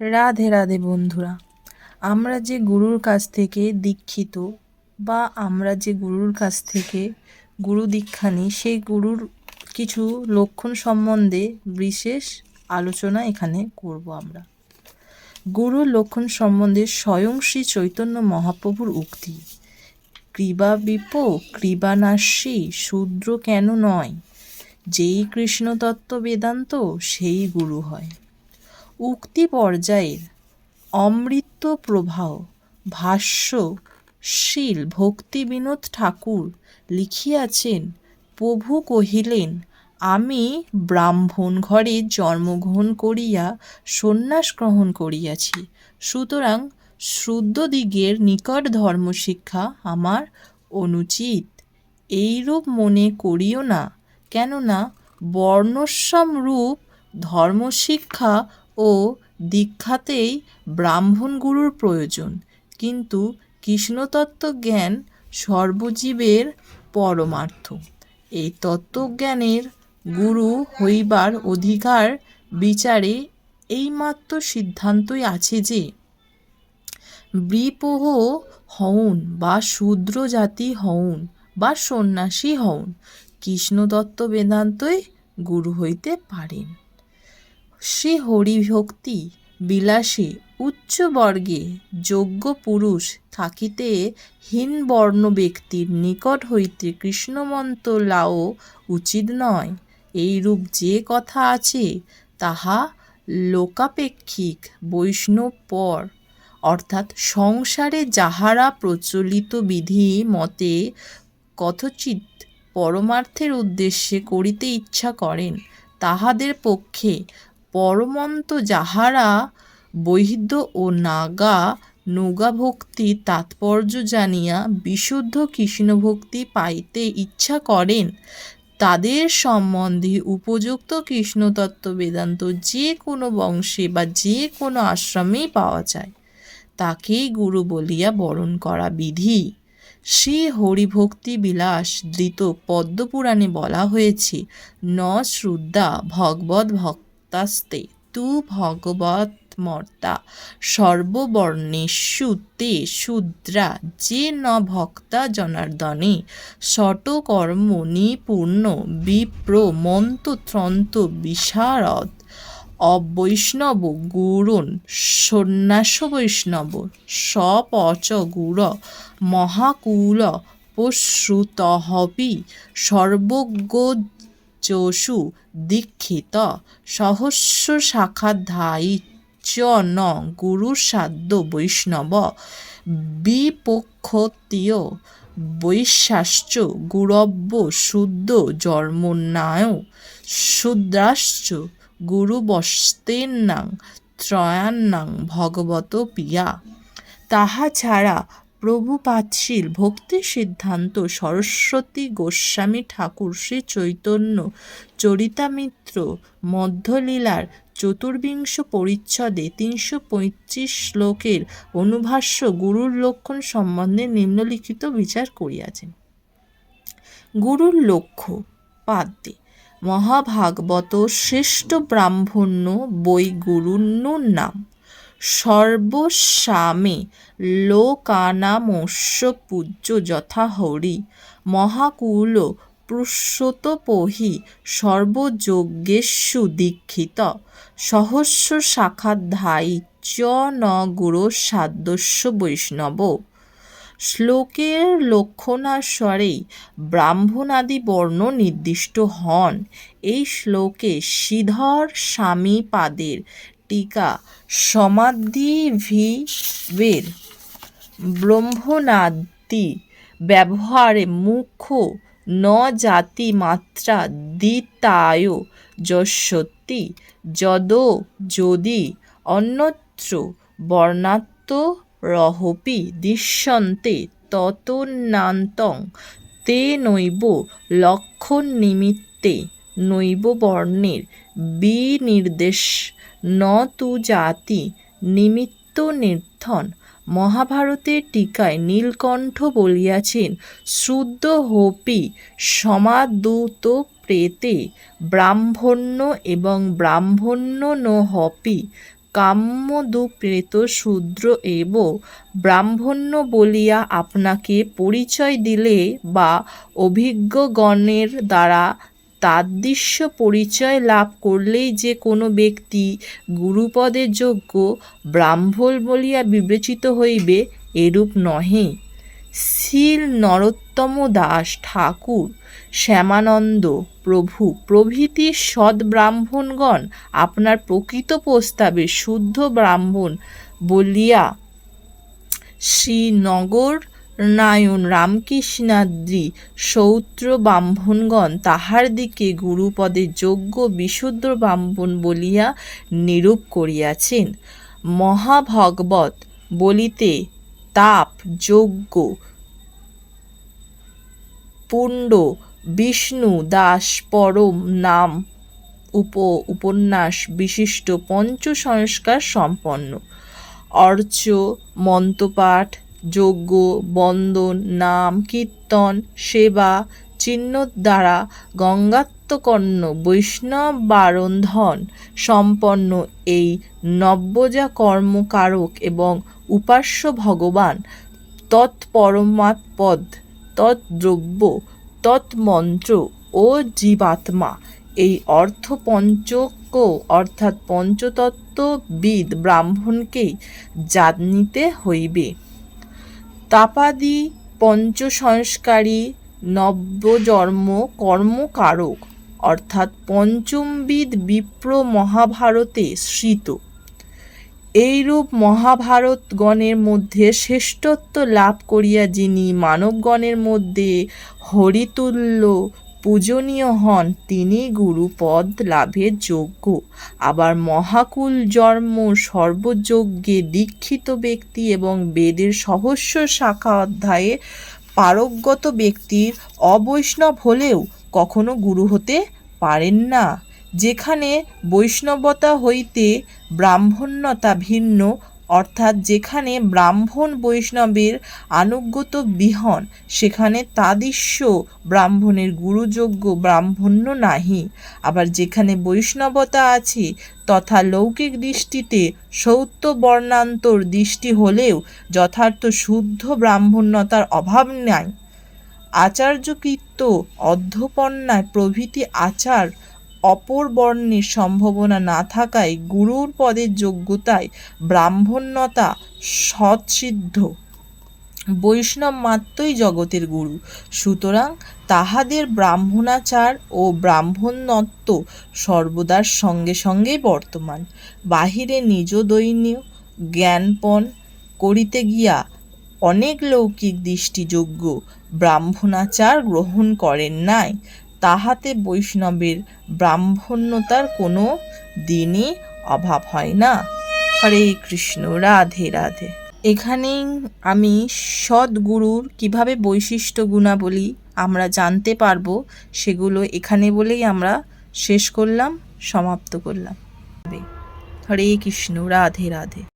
রাধে রাধে বন্ধুরা, আমরা যে গুরুর কাছ থেকে দীক্ষিত বা আমরা যে গুরুর কাছ থেকে গুরু দীক্ষা নিই, সেই গুরুর কিছু লক্ষণ সম্বন্ধে বিশেষ আলোচনা এখানে করব আমরা। গুরুর লক্ষণ সম্বন্ধে স্বয়ং শ্রী চৈতন্য মহাপ্রভুর উক্তি কৃবা বিপ কৃবানাশী শূদ্র কেন নয়? যেই কৃষ্ণতত্ত্ব বেদান্ত, সেই গুরু হয়। উক্তি পর্যায়ের অমৃত প্রবাহ ভাষ্য, শীল ভক্তি বিনোদ ঠাকুর লিখিয়াছেন, প্রভু কহিলেন, আমি ব্রাহ্মণ ঘরে জন্মগ্রহণ করিয়া সন্ন্যাস গ্রহণ করিয়াছি, সুতরাং শুদ্ধদিগের নিকট ধর্মশিক্ষা আমার অনুচিত। এইরূপ মনে করিও না, কেননা বর্ণসম রূপ ধর্মশিক্ষা ও দীক্ষাতেই ব্রাহ্মণ গুরুর প্রয়োজন। কিন্তু কৃষ্ণতত্ত্ব জ্ঞান সর্বজীবের পরমার্থ। এই তত্ত্বজ্ঞানের গুরু হইবার অধিকার বিচারে এইমাত্র সিদ্ধান্তই আছে যে, বৃপহ হউন বা শূদ্র জাতি হউন বা সন্ন্যাসী হউন, কৃষ্ণতত্ত্ব বেদান্তই গুরু হইতে পারেন। শ্রী হরিভক্তি বিলাসী উচ্চবর্গে যোগ্য পুরুষ থাকিতে হীনবর্ণ ব্যক্তির নিকট হইতে কৃষ্ণমন্ত লাও উচিত নয়। এইরূপ যে কথা আছে, তাহা লোকাপেক্ষিক বৈষ্ণব পর। অর্থাৎ সংসারে যাহারা প্রচলিত বিধি মতে কথচিত পরমার্থের উদ্দেশ্যে করিতে ইচ্ছা করেন, তাহাদের পক্ষে পরমন্ত যাহারা বৈহিদ্য ও নাগা নৌগাভক্তি তাৎপর্য জানিয়া বিশুদ্ধ কৃষ্ণভক্তি পাইতে ইচ্ছা করেন, তাদের সম্বন্ধে উপযুক্ত কৃষ্ণতত্ত্ব বেদান্ত যে কোনো বংশে বা যে কোনো আশ্রমেই পাওয়া যায়। তাকেই গুরু বলিয়া বরণ করা বিধি। শ্রী হরিভক্তি বিলাস ধৃত পদ্মপুরাণে বলা হয়েছে, ন শ্রদ্ধা ভগবত ভক্তাস্তে তু ভগবত মর্তা সর্ববর্ণেষু তে শূদ্রা যে ন ভক্তা জনার্দনে। শটকর্ম নিপূর্ণ বিপ্র মন্ত্রন্ত্র বিশারদ। অবৈষ্ণব গুরুণ সন্ন্যাস বৈষ্ণব সপচ গুর মহাকুল প্রশ্রুতহপি সর্বজ্ঞজসু দীক্ষিত সহস্র শাখাধ্যায়ী চ ন গুরুসাধ্য বৈষ্ণব বিপক্ষতীয় বৈশাশ্চ গুরব্য শুদ্ধ জন্মন্যায় শূদ্রাশ্চ গুরুবস্তেন্নাং ত্রয়ান্নাং ভগবত পিয়া। তাহা ছাড়া প্রভুপাতশীল ভক্তি সিদ্ধান্ত সরস্বতী গোস্বামী ঠাকুর শ্রী চৈতন্য চরিতামিত্র মধ্যলীলার চতুর্বিংশ পরিচ্ছদে তিনশো পঁয়ত্রিশ শ্লোকের অনুভাষ্য গুরুর লক্ষণ সম্বন্ধে নিম্নলিখিত বিচার করিয়াছেন। গুরুর লক্ষ্য, পাদ্যে, মহাভাগবত শ্রেষ্ঠ ব্রাহ্মণ্য বই গুরুন্ন নাম। সর্বস্বামে লোকানামস্য পূজ্য যথা হরি মহাকুল পুরুষোত্তপহি সর্বযজ্ঞেষু দীক্ষিত সহস্র শাখাধ্যায়ী চ ন গুরু সাদস্য বৈষ্ণব। শ্লোকের লক্ষণাস্বরেই ব্রাহ্মণাদি বর্ণ নির্দিষ্ট হন। এই শ্লোকে শ্রীধর স্বামী পাদের টিকা সমাধিভিবের ব্রহ্মনাদি ব্যবহারে মুখ্য ন জাতি মাত্রা দ্বিতায় যশতি যদ যদি অন্যত্র বর্ণাত্ম রহপি দৃশ্যন্তে ততনান্তং তে নৈব লক্ষণ নিমিত্তে নৈব বর্ণের বিনির্দেশ। ন তু জাতি নিমিত্ত নির্ধন। মহাভারতের টিকায় নীলকণ্ঠ বলিয়াছেন শুদ্ধ হোপি সমাদূত প্রেতে ব্রাহ্মণ্য এবং ব্রাহ্মণ্য ন হপি। কাম্যদু প্রেত শূদ্র এব। ব্রাহ্মণ্য বলিয়া আপনাকে পরিচয় দিলে বা অভিজ্ঞগণের দ্বারা তাদৃশ্য পরিচয় লাভ করলেই যে কোনো ব্যক্তি গুরুপদের যোগ্য ব্রাহ্মণ বলিয়া বিবেচিত হইবে, এরূপ নহে। শ্রীল নরোত্তম দাস ঠাকুর, শ্যামানন্দ প্রভু, প্রভৃতি সৎ ব্রাহ্মণগণ আপনার প্রকৃত প্রস্তাবে শুদ্ধ ব্রাহ্মণ বলিয়া শ্রীনগর নায়ন রামকৃষ্ণাদ্রি সৌত্র ব্রাহ্মণগণ তাহার দিকে গুরুপদে যোগ্য বিশুদ্ধ ব্রাহ্মণ বলিয়া নিরূপ করিয়াছেন। মহাভগবত বলিতে তাপ যজ্ঞ পুণ্ড বিষ্ণু দাস পরম নাম উপ উপন্যাস বিশিষ্ট পঞ্চ সংস্কার সম্পন্ন। অর্চ, মন্ত্রপাঠ যজ্ঞ, বন্দন, নাম, কীর্তন, সেবা চিহ্ন দ্বারা গঙ্গাত্মকর্ণ, বৈষ্ণব বারন্ধন সম্পন্ন এই নব্যজা কর্মকারক এবং উপাস্য ভগবান তৎপরমাৎপদ তদ্দ্রব্য তৎমন্ত্র ও জীবাত্মা। এই অর্থ পঞ্চক অর্থাৎ পঞ্চতত্ত্ববিদ ব্রাহ্মণকেই জানিতে হইবে। তাপাদি পঞ্চসংস্কারী নব্যজন্ম কর্মকারক, অর্থাৎ পঞ্চমবিদ বিপ্র মহাভারতে শ্রিত। এইরূপ মহাভারতগণের মধ্যে শ্রেষ্ঠত্ব লাভ করিয়া যিনি মানবগণের মধ্যে হরিতুল্য পূজনীয় হন, তিনি গুরুপদ লাভের যোগ্য। আবার মহাকুল জন্ম সর্বযজ্ঞে দীক্ষিত ব্যক্তি এবং বেদের সহস্য শাখা অধ্যায়ে পারগত ব্যক্তির অবৈষ্ণব হলেও কখনো গুরু হতে পারেন না। যেখানে বৈষ্ণবতা হইতে ব্রাহ্মণ্যতা ভিন্ন অর্থাৎ যেখানে ব্রাহ্মণ বৈষ্ণবের আনুগত বিহন, সেখানে তাদৃশ্য ব্রাহ্মণের গুরুযোগ্য ব্রাহ্মণ্য নাহি। আবার যেখানে বৈষ্ণবতা আছে, তথা লৌকিক দৃষ্টিতে সৌত্য বর্ণান্তর দৃষ্টি হলেও যথার্থ শুদ্ধ ব্রাহ্মণ্যতার অভাব নাই। আচার্যকৃত্য অধ্যপন্যায় প্রভৃতি আচার অপর বর্ণের সম্ভাবনা না থাকায় গুরুর পদের যোগ্যতায় ব্রাহ্মণ্যতা সৎসিদ্ধ। বৈষ্ণব মাত্রই জগতের গুরু। সুতরাং তাহাদের ব্রাহ্মণাচার ও ব্রাহ্মণত্ব সর্বদার সঙ্গে সঙ্গেই বর্তমান। বাহিরে নিজ দৈন্য জ্ঞানপন করিতে গিয়া অনেক লৌকিক দৃষ্টিযোগ্য ব্রাহ্মণাচার গ্রহণ করেন নাই। তাহাতে বৈষ্ণবের ব্রাহ্মণ্যতার কোনো দিনই অভাব হয় না। হরে কৃষ্ণ, রাধে রাধে। এখানেই আমি সদ্গুরুর কীভাবে বৈশিষ্ট্য গুণাবলী আমরা জানতে পারব, সেগুলো এখানে বলেই আমরা শেষ করলাম, সমাপ্ত করলাম। হরে কৃষ্ণ, রাধে রাধে।